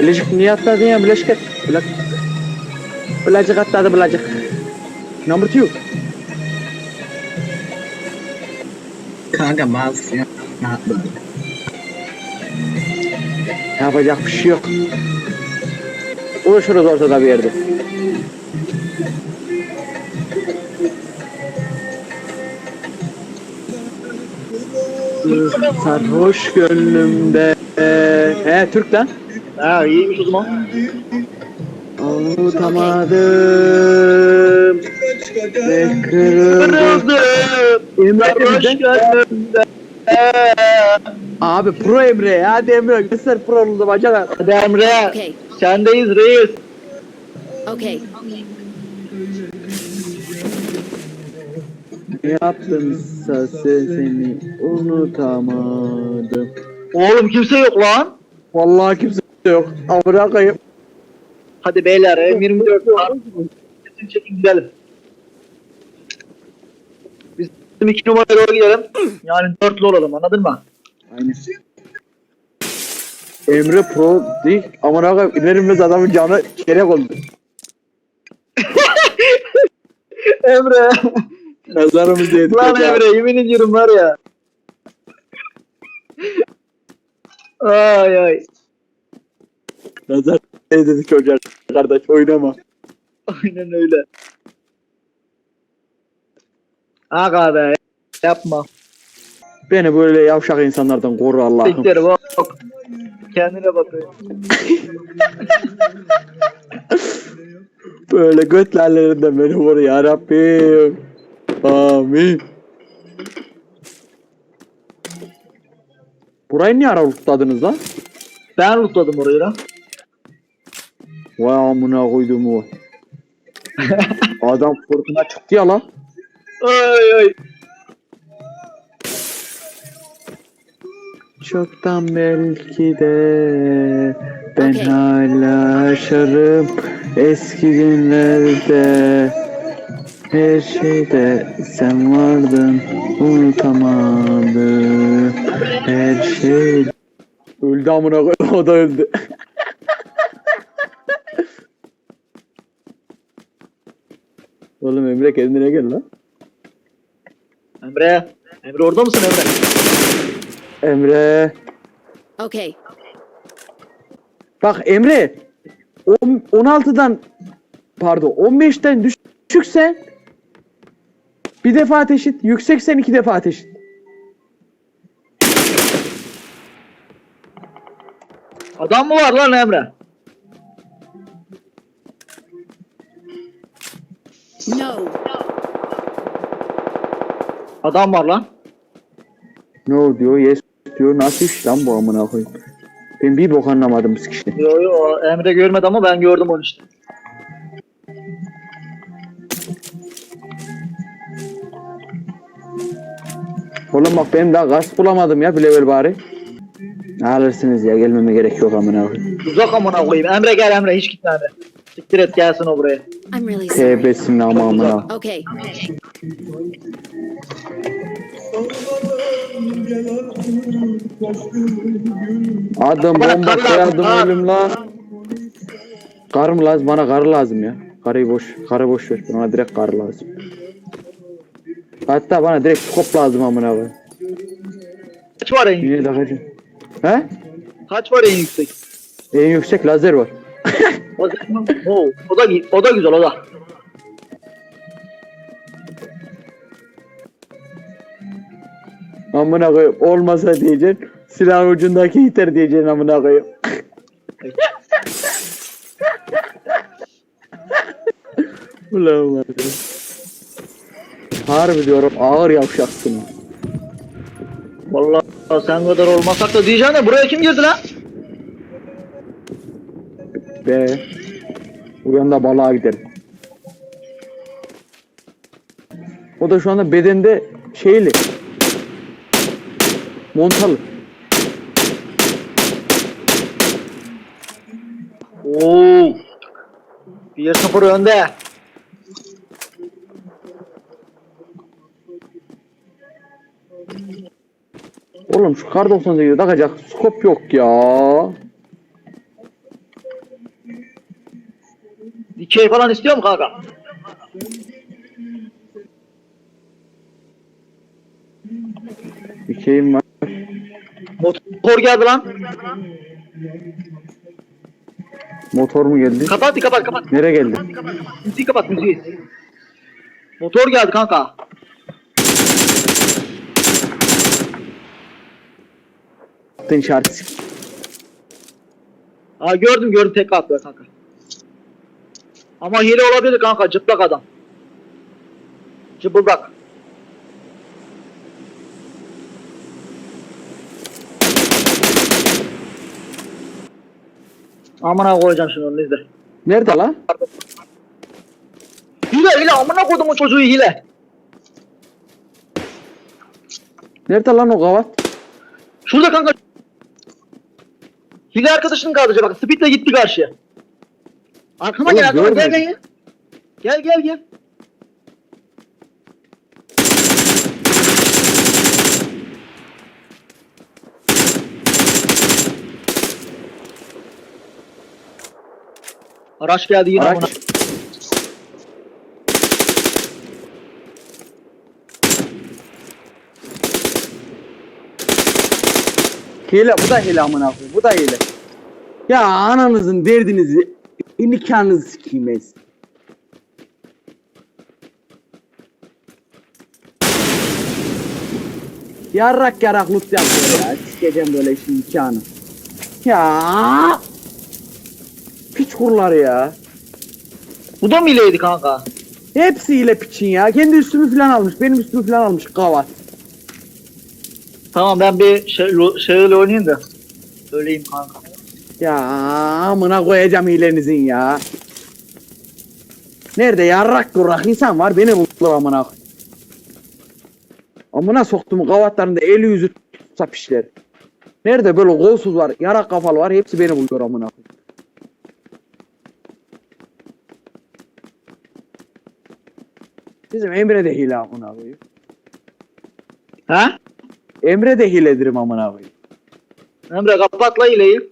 Bilecik niye atladın ya Bilecik et. Bilek. Bilecik atladı Bilecik. Number two. Kanka bazı ya. Rahatladı. Yapacak bir şey yok. Uğraşırız ortada bir yerde. Sarhoş gönlümde. He Türk lan. Ha iyiymiş o zaman. Unutamadım. Ve kırıldım. Emre bizden. Abi pro Emre. Hadi Emre göster proluğunu bacana. Hadi Emre. Okay. Sendeyiz reis. Okay. Ne yaptımsa seni unutamadım. Oğlum kimse yok lan. Vallahi kimse yok. Amına koyayım. Hadi beyler M24 var. Kesin çekin gidelim. Biz bizim iki numaraya doğru gidelim. Yani dörtlü olalım anladın mı? Aynen. Emre Pro değil. Amına koyayım. İnerilmez adamın canı çeyrek oldu. Emre. Nazarımız değdi. Lan Emre yemin ediyorum var ya. Ay ay. Nazar değdi çocuğa. Kardeş oynama. Aynen öyle. Aga be. Yapma. Beni böyle yavşak insanlardan koru Allah'ım. Siktir bak. Kendine bakıyor. Böyle götlerlerinden beni koru ya Rabbim. Amin. Burayı niye ara lootladınız lan? Ben lootladım orayı lan. Vay amına koydum o. Adam fırtına çıktı ya lan. Ay ay. Çoktan belki de ben Okey. hala yaşarım eski günlerde her şeyde sen vardın unutamadım her şey öldü amına koy o da öldü Oğlum Emre kendine gel lan Emre. Emre orada mısın Emre? Emre Okay. Bak Emre on- 16'dan pardon 15'ten düş- düşükse bir defa ateş et. Yükseksen iki defa ateş et. Adam mı var lan Emre? Adam var lan. No diyor, yes diyor. Nasıl iş lan bu amına koyayım? Ben bir bok anlamadım işte. Yo yo Emre görmedi ama ben gördüm onu işte. Oğlum bak ben daha gaz bulamadım ya bir level bari. Alırsınız ya gelmeme gerek yok amına koyayım. Uzak amına koyayım. Emre gel Emre hiç gitme Emre. Siktir et gelsin o buraya. I'm really sorry. Tevbesin ama amına. Okay. Bana bomba kar lazım, soyadım kar. ölüm lan. Kar mı lazım? Bana kar lazım ya. Karıyı boş, karı boş ver. Bana direkt kar lazım. Hatta bana direkt skop lazım amına koyayım. Kaç var en yüksek? Yine takacağım. He? Kaç var en yüksek? En yüksek lazer var. O zaman o, o da o da güzel o da. Amına koyayım. Olmasa diyeceksin. Silah ucundaki iter diyeceksin amına koyayım. Ulan ya. Harbi diyorum ağır yavşaksın. Vallahi sen kadar olmasak da diyeceğim de buraya kim girdi lan? Be. Uyanda balığa giderim. O da şu anda bedende şeyli. Montalı. Oo. 1-0 önde. Oğlum şu kar 98'e takacak skop yok ya. Dikey falan istiyor mu kanka? Bir şeyim var. Motor geldi lan. Motor mu geldi? Kapat kapat kapat. Nereye geldi? Müziği kapat müziği. Motor geldi kanka. Attın işareti. Aa gördüm gördüm tek atlıyor kanka. Ama hile olabilir kanka cıplak adam. Cıbıldak. Amına koyacağım şimdi onu izle. Nerede lan? Hile hile amına koydum o çocuğu hile. Nerede lan o gavat? Şurada kanka. Hile arkadaşının kaldı bak speedle gitti karşıya. Arkama Oğlum, gel arkama gel görmedim. gel. Gel gel gel. Araç geldi yine Araç. amına. Hile bu da hile amına koyayım. Bu da hile. Ya ananızın derdinizi nikahınızı sikeyim sizin. Yarrak yarak loot yapıyor ya. Sikeceğim böyle işin nikahını. Ya. Piç kurlar ya. Bu da mı hileydi kanka? Hepsi hile piçin ya. Kendi üstümü falan almış. Benim üstümü falan almış. Kavat. Tamam ben bir şey, şeyle oynayayım da. Söyleyeyim kanka. Ya amına koyacağım hilenizin ya. Nerede yarrak kurak insan var beni buldu amına. Amına soktum kavatlarında eli yüzü tutsa pişler. Nerede böyle kolsuz var, yarak kafalı var hepsi beni buluyor amına. Bizim Emre de hile amına koyayım. Ha? Emre de hiledirim amına koyayım. Emre kapat la hileyi.